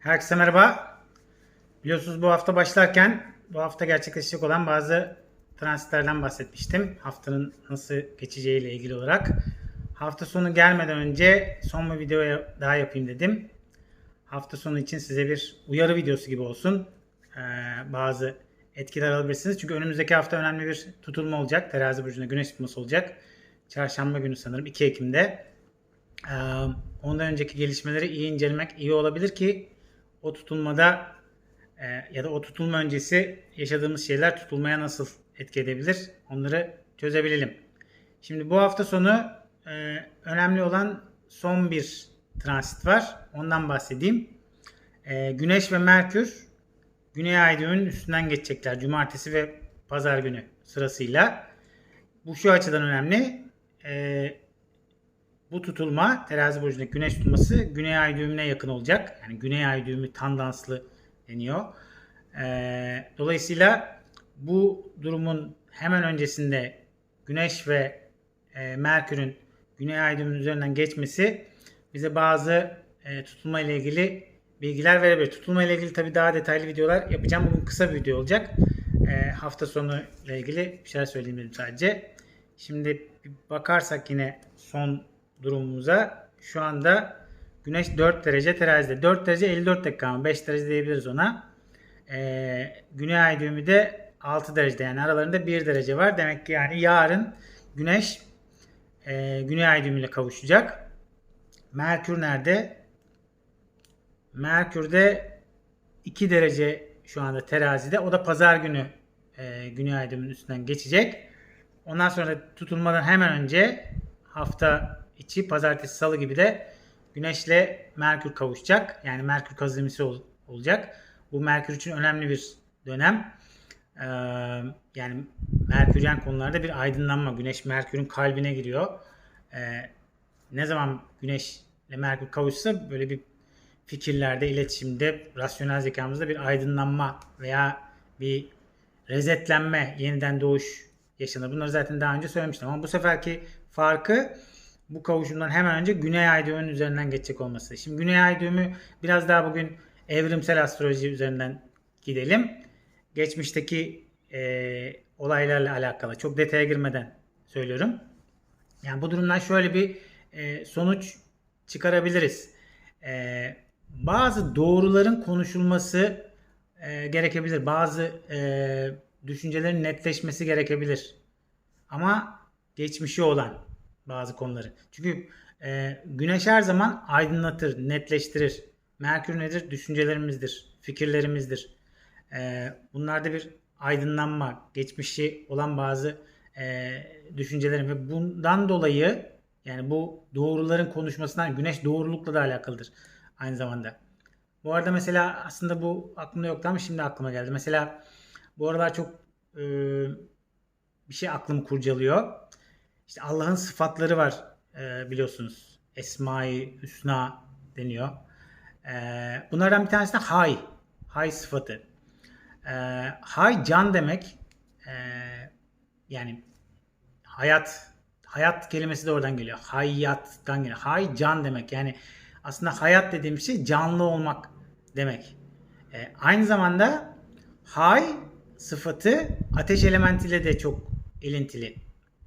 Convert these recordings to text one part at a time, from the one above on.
Herkese merhaba. Biliyorsunuz bu hafta başlarken bu hafta gerçekleşecek olan bazı transitlerden bahsetmiştim. Haftanın nasıl geçeceğiyle ilgili olarak. Hafta sonu gelmeden önce son bir video daha yapayım dedim. Hafta sonu için size bir uyarı videosu gibi olsun. Ee, bazı etkiler alabilirsiniz. Çünkü önümüzdeki hafta önemli bir tutulma olacak. Terazi burcunda güneş tutulması olacak. Çarşamba günü sanırım 2 Ekim'de. Ee, ondan önceki gelişmeleri iyi incelemek iyi olabilir ki o tutulmada e, ya da o tutulma öncesi yaşadığımız şeyler tutulmaya nasıl etki edebilir onları çözebilelim. Şimdi bu hafta sonu e, önemli olan son bir transit var. Ondan bahsedeyim. E, Güneş ve Merkür Güney Ay düğümünün üstünden geçecekler. Cumartesi ve Pazar günü sırasıyla. Bu şu açıdan önemli. E, bu tutulma terazi burcundaki güneş tutulması güney ay düğümüne yakın olacak. Yani güney ay düğümü tandanslı deniyor. Ee, dolayısıyla bu durumun hemen öncesinde güneş ve e, merkürün güney ay düğümünün üzerinden geçmesi bize bazı e, tutulma ile ilgili bilgiler verebilir. Tutulma ile ilgili tabii daha detaylı videolar yapacağım. Bugün kısa bir video olacak. E, hafta sonu ile ilgili bir şeyler söyleyeyim dedim sadece. Şimdi bakarsak yine son durumumuza şu anda Güneş 4 derece terazide. 4 derece 54 dakika ama 5 derece diyebiliriz ona. Ee, Güney ay düğümü de 6 derecede yani aralarında 1 derece var. Demek ki yani yarın Güneş e, Güney ay düğümüyle kavuşacak. Merkür nerede? Merkür'de 2 derece şu anda terazide. O da pazar günü e, Güney ay düğümünün üstünden geçecek. Ondan sonra tutulmadan hemen önce hafta içi pazartesi salı gibi de Güneşle Merkür kavuşacak. Yani Merkür kazımisi ol, olacak. Bu Merkür için önemli bir dönem. Ee, yani Merküryen konularda bir aydınlanma. Güneş Merkür'ün kalbine giriyor. Ee, ne zaman Güneş ile Merkür kavuşsa böyle bir fikirlerde, iletişimde, rasyonel zekamızda bir aydınlanma veya bir resetlenme, yeniden doğuş yaşanır. Bunları zaten daha önce söylemiştim ama bu seferki farkı bu kavuşumdan hemen önce Güney Ay düğümünün üzerinden geçecek olması. Şimdi Güney Ay düğümü biraz daha bugün evrimsel astroloji üzerinden gidelim. Geçmişteki e, olaylarla alakalı çok detaya girmeden söylüyorum. Yani bu durumdan şöyle bir e, sonuç çıkarabiliriz. E, bazı doğruların konuşulması e, gerekebilir. Bazı e, düşüncelerin netleşmesi gerekebilir. Ama geçmişi olan bazı konuları. Çünkü e, güneş her zaman aydınlatır, netleştirir. Merkür nedir? Düşüncelerimizdir, fikirlerimizdir. E, bunlarda bir aydınlanma, geçmişi olan bazı e, düşüncelerim ve bundan dolayı yani bu doğruların konuşmasından güneş doğrulukla da alakalıdır aynı zamanda. Bu arada mesela aslında bu aklımda yoktu ama şimdi aklıma geldi. Mesela bu aralar çok e, bir şey aklımı kurcalıyor. İşte Allah'ın sıfatları var e, biliyorsunuz. Esma-i Hüsna deniyor. E, bunlardan bir tanesi de hay. Hay sıfatı. E, hay can demek. E, yani hayat hayat kelimesi de oradan geliyor. Hayattan geliyor. Hay can demek. Yani aslında hayat dediğim şey canlı olmak demek. E, aynı zamanda hay sıfatı ateş elementiyle de çok ilintili.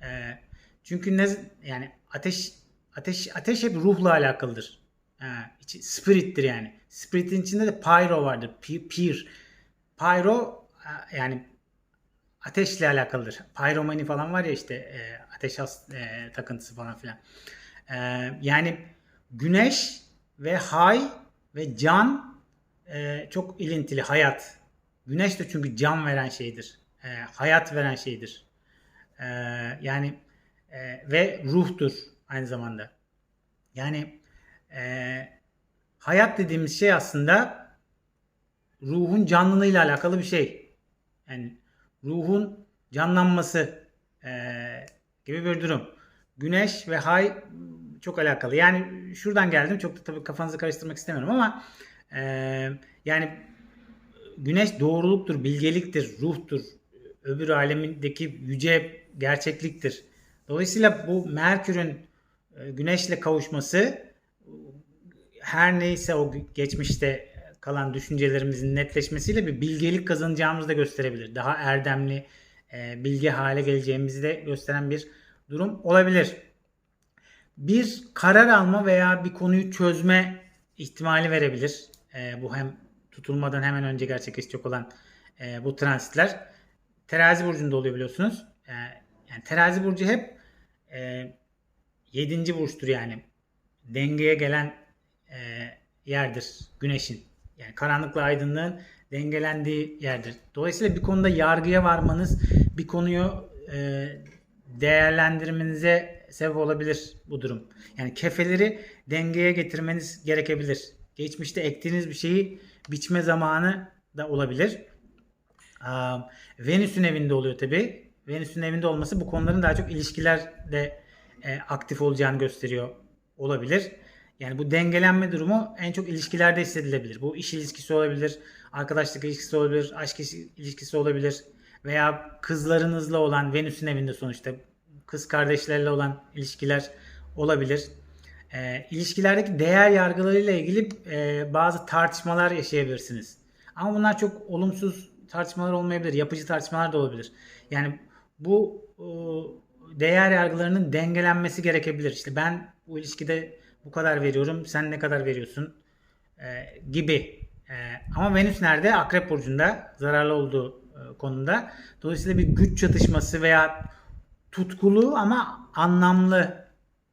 E, çünkü ne yani ateş ateş ateş hep ruhla alakalıdır. Ha, spirit'tir yani. Spirit'in içinde de pyro vardır. Pir. Pyro yani ateşle alakalıdır. Pyromani falan var ya işte e, ateş has, e, takıntısı falan filan. E, yani güneş ve hay ve can e, çok ilintili hayat. Güneş de çünkü can veren şeydir. E, hayat veren şeydir. E, yani e, ve ruhtur aynı zamanda. Yani e, hayat dediğimiz şey aslında ruhun canlılığıyla alakalı bir şey. Yani ruhun canlanması e, gibi bir durum. Güneş ve hay çok alakalı. Yani şuradan geldim. Çok da tabii kafanızı karıştırmak istemiyorum ama e, yani güneş doğruluktur, bilgeliktir, ruhtur. Öbür alemindeki yüce gerçekliktir. Dolayısıyla bu Merkür'ün Güneş'le kavuşması her neyse o geçmişte kalan düşüncelerimizin netleşmesiyle bir bilgelik kazanacağımızı da gösterebilir. Daha erdemli, e, bilge hale geleceğimizi de gösteren bir durum olabilir. Bir karar alma veya bir konuyu çözme ihtimali verebilir. E, bu hem tutulmadan hemen önce gerçekleşecek olan e, bu transitler. Terazi burcunda oluyor biliyorsunuz. Yani terazi burcu hep e, 7. burçtur yani. Dengeye gelen e, yerdir güneşin. Yani karanlıkla aydınlığın dengelendiği yerdir. Dolayısıyla bir konuda yargıya varmanız bir konuyu e, değerlendirmenize sebep olabilir bu durum. Yani kefeleri dengeye getirmeniz gerekebilir. Geçmişte ektiğiniz bir şeyi biçme zamanı da olabilir. Venüs'ün evinde oluyor tabi. Venüs'ün evinde olması bu konuların daha çok ilişkilerde e, aktif olacağını gösteriyor olabilir. Yani bu dengelenme durumu en çok ilişkilerde hissedilebilir. Bu iş ilişkisi olabilir, arkadaşlık ilişkisi olabilir, aşk ilişkisi olabilir veya kızlarınızla olan Venüs'ün evinde sonuçta kız kardeşlerle olan ilişkiler olabilir. E, ilişkilerdeki değer yargılarıyla ilgili e, bazı tartışmalar yaşayabilirsiniz. Ama bunlar çok olumsuz tartışmalar olmayabilir, yapıcı tartışmalar da olabilir. Yani bu e, değer yargılarının dengelenmesi gerekebilir. İşte ben bu ilişkide bu kadar veriyorum, sen ne kadar veriyorsun e, gibi. E, ama Venüs nerede? Akrep burcunda zararlı olduğu e, konumda. Dolayısıyla bir güç çatışması veya tutkulu ama anlamlı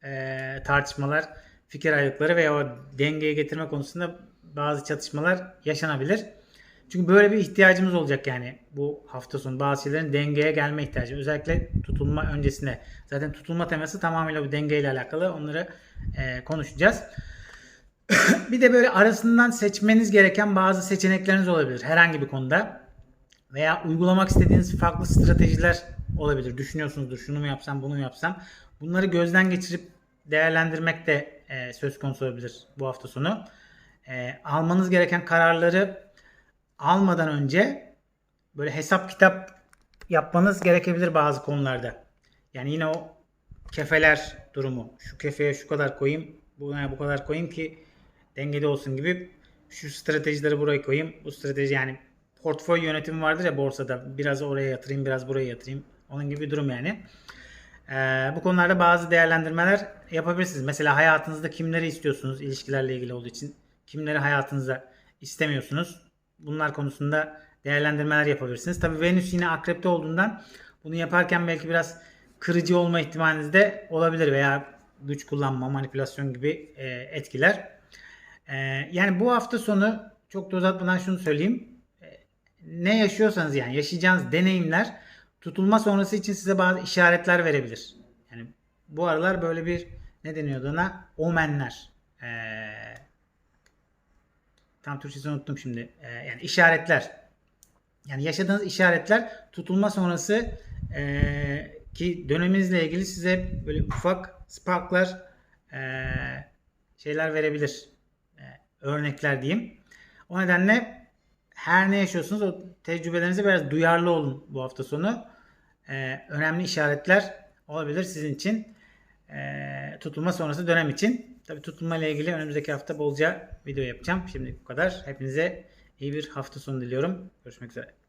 e, tartışmalar, fikir ayrılıkları veya o dengeye getirme konusunda bazı çatışmalar yaşanabilir. Çünkü böyle bir ihtiyacımız olacak yani bu hafta sonu bazı şeylerin dengeye gelme ihtiyacı. Özellikle tutulma öncesinde. Zaten tutulma teması tamamıyla bu dengeyle alakalı. Onları e, konuşacağız. bir de böyle arasından seçmeniz gereken bazı seçenekleriniz olabilir herhangi bir konuda. Veya uygulamak istediğiniz farklı stratejiler olabilir. Düşünüyorsunuzdur şunu mu yapsam bunu mu yapsam. Bunları gözden geçirip değerlendirmek de e, söz konusu olabilir bu hafta sonu. E, almanız gereken kararları almadan önce böyle hesap kitap yapmanız gerekebilir bazı konularda. Yani yine o kefeler durumu. Şu kefeye şu kadar koyayım, buna bu kadar koyayım ki dengede olsun gibi. Şu stratejileri buraya koyayım. Bu strateji yani portföy yönetimi vardır ya borsada. Biraz oraya yatırayım, biraz buraya yatırayım. Onun gibi bir durum yani. Ee, bu konularda bazı değerlendirmeler yapabilirsiniz. Mesela hayatınızda kimleri istiyorsunuz ilişkilerle ilgili olduğu için? Kimleri hayatınızda istemiyorsunuz? Bunlar konusunda değerlendirmeler yapabilirsiniz. Tabi Venüs yine akrepte olduğundan bunu yaparken belki biraz kırıcı olma ihtimaliniz de olabilir veya güç kullanma, manipülasyon gibi e, etkiler. E, yani bu hafta sonu çok da uzatmadan şunu söyleyeyim. E, ne yaşıyorsanız yani yaşayacağınız deneyimler tutulma sonrası için size bazı işaretler verebilir. Yani bu aralar böyle bir ne deniyordu ona? Omenler. Eee tam Türkçesini unuttum şimdi. Ee, yani işaretler. Yani yaşadığınız işaretler tutulma sonrası e, ki döneminizle ilgili size böyle ufak sparklar e, şeyler verebilir. E, örnekler diyeyim. O nedenle her ne yaşıyorsunuz o tecrübelerinize biraz duyarlı olun bu hafta sonu. E, önemli işaretler olabilir sizin için. E, tutulma sonrası dönem için. Tabii tutulma ile ilgili önümüzdeki hafta bolca video yapacağım. Şimdi bu kadar. Hepinize iyi bir hafta sonu diliyorum. Görüşmek üzere.